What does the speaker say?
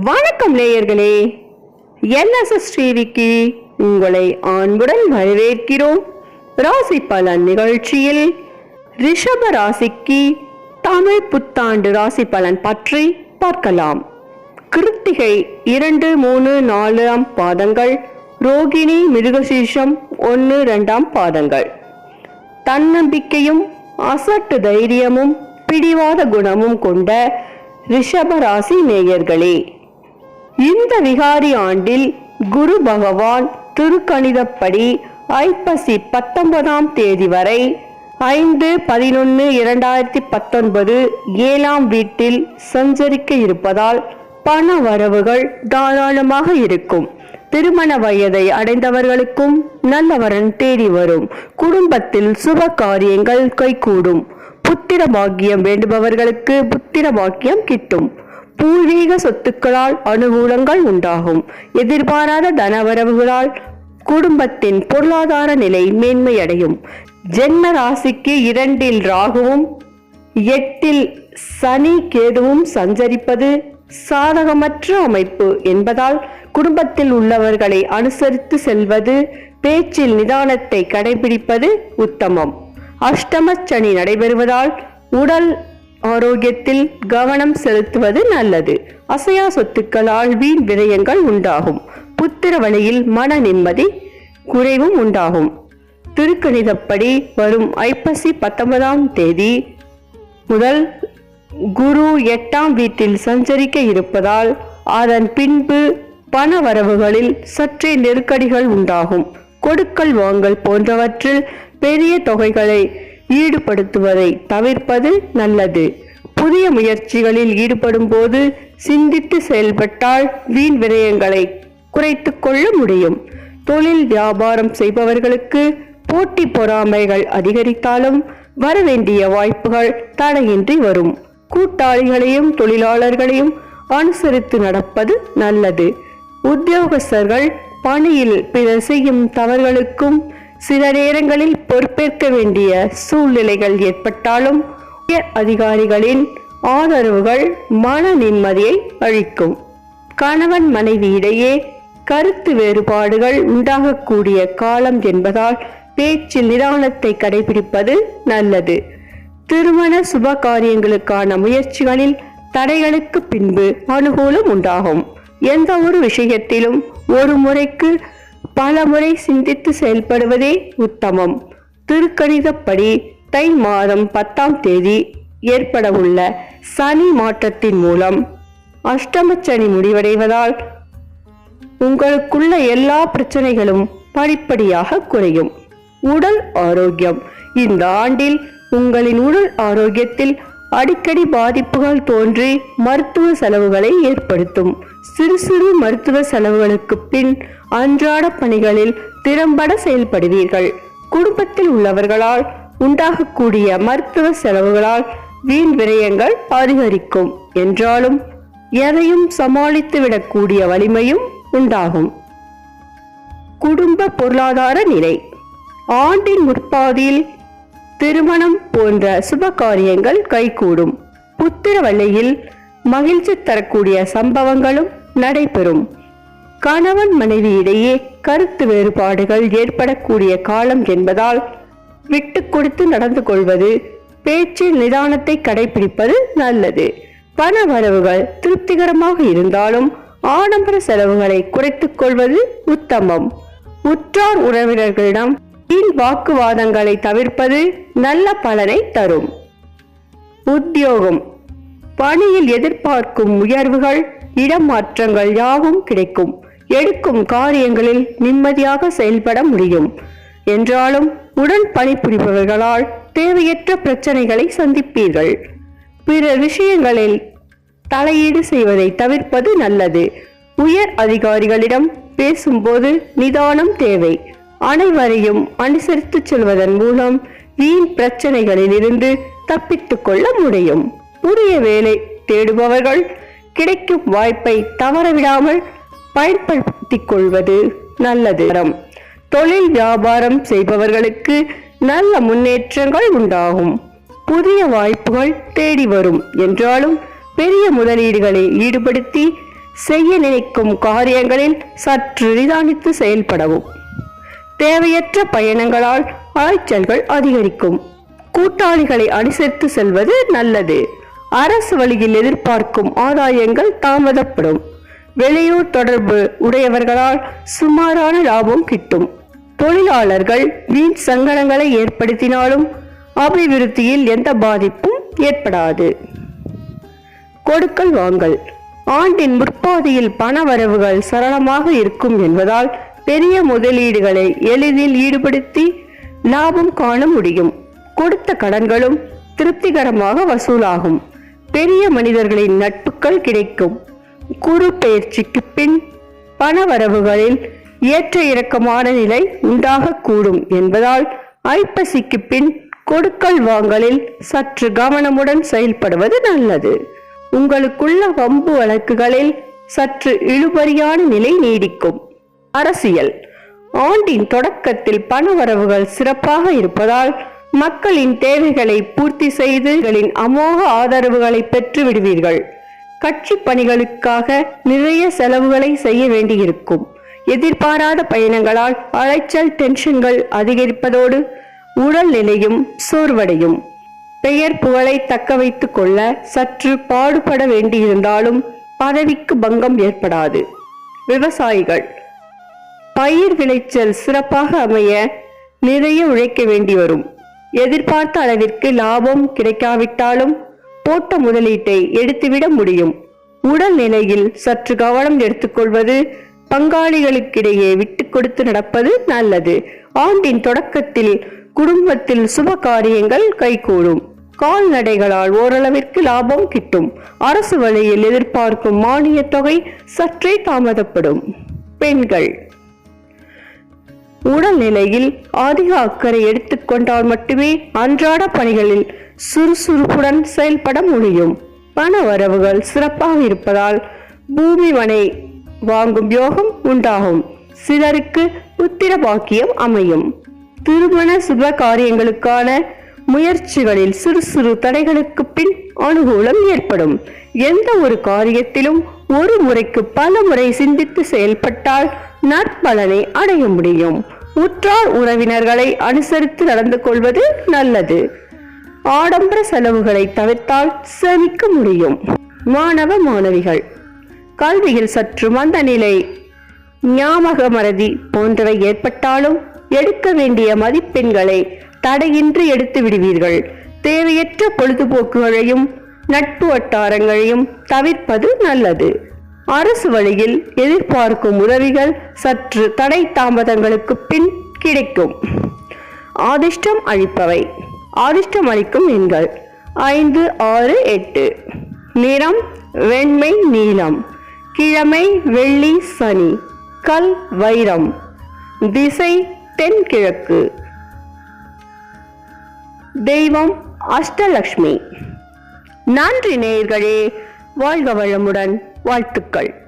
வணக்கம் நேயர்களே என்எஸ்எஸ் டிவிக்கு உங்களை அன்புடன் வரவேற்கிறோம். ராசி பலன் நிகழ்ச்சியில் ரிஷப ராசிக்கு தமிழ் புத்தாண்டு ராசி பலன் பற்றி பார்க்கலாம். கிருத்திகை இரண்டு மூணு நாலாம் பாதங்கள் ரோகிணி மிருகசீஷம் ஒன்று ரெண்டாம் பாதங்கள். தன்னம்பிக்கையும் அசட்டு தைரியமும் பிடிவாத குணமும் கொண்ட ரிஷப ராசி நேயர்களே. இந்த விகாரி ஆண்டில் குரு பகவான் திருக்கணிதப்படி ஐப்பசி பத்தொன்பதாம் தேதி வரை ஐந்து பதினொன்று இரண்டாயிரத்தி பத்தொன்பது ஏழாம் வீட்டில் சஞ்சரிக்க இருப்பதால் பண வரவுகள் தாராளமாக இருக்கும். திருமண வயதை அடைந்தவர்களுக்கும் நல்ல வரன் தேடி வரும். குடும்பத்தில் சுப காரியங்கள் கைகூடும். புத்திர பாக்கியம் வேண்டுபவர்களுக்கு புத்திர பாக்கியம் கிட்டும். பூர்வீக சொத்துக்களால் அனுகூலங்கள் உண்டாகும். எதிர்பாராத தனவரவுகளால் குடும்பத்தின் பொருளாதார நிலை மேன்மையடையும். ஜென்ம ராசிக்கு இரண்டில் ராகுவும் எட்டில் சனி கேதுவும் சஞ்சரிப்பது சாதகமற்ற அமைப்பு என்பதால் குடும்பத்தில் உள்ளவர்களை அனுசரித்து செல்வது பேச்சில் நிதானத்தை கடைபிடிப்பது உத்தமம். அஷ்டம சனி நடைபெறுவதால் உடல் ஆரோக்கியத்தில் கவனம் செலுத்துவது நல்லது. அசையா சொத்துக்களால் வீண் விரயங்கள் உண்டாகும். புத்திர வழியில் மன நிம்மதி குறைவும் உண்டாகும். திருக்கணிதப்படி வரும் ஐப்பசி பத்தொன்பதாம் தேதி முதல் குரு எட்டாம் வீட்டில் சஞ்சரிக்க இருப்பதால் அதன் பின்பு பண வரவுகளில் சற்றே நெருக்கடிகள் உண்டாகும். கொடுக்கல் வாங்கல் போன்றவற்றில் பெரிய தொகைகளை ஈடுபடுத்துவதை தவிர்ப்பது நல்லது. புதிய முயற்சிகளில் ஈடுபடும் போது சிந்தித்து செயல்பட்டால் வீண் விரயங்களை குறைத்து கொள்ள முடியும். தொழில் வியாபாரம் செய்பவர்களுக்கு போட்டி பொறாமைகள் அதிகரித்தாலும் வர வேண்டிய வாய்ப்புகள் தடையின்றி வரும். கூட்டாளிகளையும் தொழிலாளர்களையும் அனுசரித்து நடப்பது நல்லது. உத்தியோகஸ்தர்கள் பணியில் பிறர் செய்யும் தவறுகளுக்கும் சில நேரங்களில் பொறுப்பேற்க வேண்டிய சூழ்நிலைகள் ஏற்பட்டாலும் அதிகாரிகளின் ஆதரவுகள் மன நிம்மதியை அளிக்கும். கணவன் மனைவி இடையே கருத்து வேறுபாடுகள் உண்டாகக்கூடிய காலம் என்பதால் பேச்சில் நிதானத்தை கடைபிடிப்பது நல்லது. திருமண சுப காரியங்களுக்கான முயற்சிகளில் தடைகளுக்கு பின்பு அனுகூலம் உண்டாகும். எந்த ஒரு விஷயத்திலும் ஒரு முறைக்கு பல முறை சிந்தித்து செயல்படுவதே உத்தமம். திருக்கணிதப்படி தை மாதம் பத்தாம் தேதி ஏற்படவுள்ள சனி மாற்றத்தின் மூலம் அஷ்டம சனி முடிவடைவதால் உங்களுக்குள்ள எல்லா பிரச்சனைகளும் படிப்படியாக குறையும். உடல் ஆரோக்கியம். இந்த ஆண்டில் உங்களின் உடல் ஆரோக்கியத்தில் அடிக்கடி பாதிப்புகள் தோன்றி மருத்துவ செலவுகளை ஏற்படுத்தும். சிறு சிறு மருத்துவ செலவுகளுக்கு பின் அன்றாட பணிகளில் திறம்பட செயல்படுவீர்கள். குடும்பத்தில் உள்ளவர்களால் உண்டாகக்கூடிய மருத்துவ செலவுகளால் வீண் விரயங்கள் அதிகரிக்கும். என்றாலும் எதையும் சமாளித்து விடக்கூடிய வலிமையும் உண்டாகும். குடும்ப பொருளாதார நிலை. ஆண்டின் முற்பாதியில் திருமணம் போன்ற சுப காரியங்கள் கைகூடும். புத்திர வழியில் மகிழ்ச்சி தரக்கூடிய சம்பவங்களும் நடைபெறும். கணவன் மனைவி இடையே கருத்து வேறுபாடுகள் ஏற்படக்கூடிய காலம் என்பதால் விட்டு கொடுத்து நடந்து கொள்வது பேச்சு நிதானத்தை கடைபிடிப்பது நல்லது. பண வரவுகள் திருப்திகரமாக இருந்தாலும் ஆடம்பர செலவுகளை குறைத்துக் கொள்வது உத்தமம். உற்றார் உறவினர்களிடம் வீண் வாக்குவாதங்களை தவிர்ப்பது நல்ல பலனை தரும். உத்தியோகம். பணியில் எதிர்பார்க்கும் உயர்வுகள் இடமாற்றங்கள் யாவும் கிடைக்கும். எடுக்கும் காரியங்களில் நிம்மதியாக செயல்பட முடியும். என்றாலும் உடன் பணிபுரிபவர்களால் தேவையற்ற பிரச்சனைகளை சந்திப்பீர்கள். பிற விஷயங்களில் தலையீடு செய்வதை தவிர்ப்பது நல்லது. உயர் அதிகாரிகளிடம் பேசும்போது நிதானம் தேவை. அனைவரையும் அனுசரித்து செல்வதன் மூலம் வீண் பிரச்சனைகளிலிருந்து தப்பித்துக்கொள்ள தப்பித்துக் கொள்ள முடியும். புதிய வேலை தேடுபவர்கள் கிடைக்கும் வாய்ப்பை தவறவிடாமல் பயன்படுத்திக் கொள்வது நல்லது. தொழில் வியாபாரம் செய்பவர்களுக்கு நல்ல முன்னேற்றங்கள் உண்டாகும். புதிய வாய்ப்புகள் தேடி வரும் என்றாலும் பெரிய முதலீடுகளை ஈடுபடுத்தி செய்ய நினைக்கும் காரியங்களில் சற்று நிதானித்து செயல்படவும். தேவையற்ற பயணங்களால் அலைச்சல்கள் அதிகரிக்கும். கூட்டாளிகளை அனுசரித்து செல்வது நல்லது. அரசு வழியில் எதிர்பார்க்கும் ஆதாயங்கள் தாமதப்படும். வெளியூர் தொடர்பு உடையவர்களால் சுமாரான லாபம் கிட்டும். தொழிலாளர்கள் வீண் சங்கடங்களை ஏற்படுத்தினாலும் அபிவிருத்தியில் எந்த பாதிப்பும் ஏற்படாது. கொடுக்கல் வாங்கல். ஆண்டின் முற்பாதியில் பண வரவுகள் சரளமாக இருக்கும் என்பதால் பெரிய முதலீடுகளை எளிதில் ஈடுபடுத்தி லாபம் காண முடியும். கொடுத்த கடன்களும் திருப்திகரமாக வசூலாகும். பெரிய மனிதர்களின் நட்புகள் கிடைக்கும். குரு பயிற்சிக்கு பின் பணவரவுகளில் ஏற்ற இறக்கமான நிலை உண்டாகக்கூடும் என்பதால் ஐப்பசிக்கு பின் கொடுக்கல் வாங்கலில் சற்று கவனமுடன் செயல்படுவது நல்லது. உங்களுக்குள்ள வம்பு வழக்குகளில் சற்று இழுபறியான நிலை நீடிக்கும். அரசியல். ஆண்டின் தொடக்கத்தில் பணவரவுகள் சிறப்பாக இருப்பதால் மக்களின் தேவைகளை பூர்த்தி செய்துகளின் அமோக ஆதரவுகளை பெற்று விடுவீர்கள் கட்சி பணிகளுக்காக நிறைய செலவுகளை செய்ய வேண்டியிருக்கும். எதிர்பாராத பயணங்களால் அலைச்சல் டென்ஷன்கள் அதிகரிப்பதோடு உடல் நிலையும் சோர்வடையும். பெயர் புகழை தக்க வைத்து கொள்ள சற்று பாடுபட வேண்டியிருந்தாலும் பதவிக்கு பங்கம் ஏற்படாது. விவசாயிகள் பயிர் விளைச்சல் சிறப்பாக அமைய நிறைய உழைக்க வேண்டி வரும் எதிர்பார்த்த அளவிற்கு லாபம் கிடைக்காவிட்டாலும் போட்ட முதலீட்டை எடுத்துவிட முடியும். உடல் நிலையில் சற்று கவனம் எடுத்துக்கொள்வது பங்காளிகளுக்கிடையே விட்டு கொடுத்து நடப்பது நல்லது. ஆண்டின் தொடக்கத்தில் குடும்பத்தில் சுப காரியங்கள் கைகூடும். கால்நடைகளால் ஓரளவிற்கு லாபம் கிட்டும். அரசு வழியில் எதிர்பார்க்கும் மானியத் தொகை சற்றே தாமதப்படும். பெண்கள் உடல்நிலையில் அதிக அக்கறை எடுத்துக்கொண்டால் மட்டுமே அன்றாட பணிகளில் சுறுசுறுப்புடன் செயல்பட முடியும். பண வரவுகள் சிறப்பாக இருப்பதால் பூமி மனை வாங்கும் யோகம் உண்டாகும். சிலருக்கு உத்திர பாக்கியம் அமையும். திருமண சுப காரியங்களுக்கான முயற்சிகளில் சிறு சிறு தடைகளுக்கு பின் அனுகூலம் ஏற்படும். எந்த ஒரு காரியத்திலும் ஒரு முறைக்கு பல முறை சிந்தித்து செயல்பட்டால் நற்பலனை அடைய முடியும். உற்றார் உறவினர்களை அனுசரித்து நடந்து கொள்வது நல்லது. ஆடம்பர செலவுகளை தவிர்த்தால் சேமிக்க முடியும். மாணவ மாணவிகள் கல்வியில் சற்று மந்த நிலை. ஞாபக மறதி போன்றவை ஏற்பட்டாலும் எடுக்க வேண்டிய மதிப்பெண்களை தடையின்றி எடுத்து விடுவீர்கள். தேவையற்ற பொழுதுபோக்குகளையும் நட்பு வட்டாரங்களையும் தவிர்ப்பது நல்லது. அரசு வழியில் எதிர்பார்க்கும் உதவிகள் சற்று தடை தாமதங்களுக்கு பின் கிடைக்கும். ஆதிஷ்டம் அளிப்பவை. ஆதிஷ்டம் அளிக்கும் எண்கள் ஐந்து ஆறு எட்டு. நிறம் வெண்மை நீலம். கிழமை வெள்ளி சனி. கல் வைரம். திசை தென்கிழக்கு. தெய்வம் அஷ்டலக்ஷ்மி. நன்றி நேயர்களே. வாழ்க வளமுடன். வாழ்த்துக்கள்.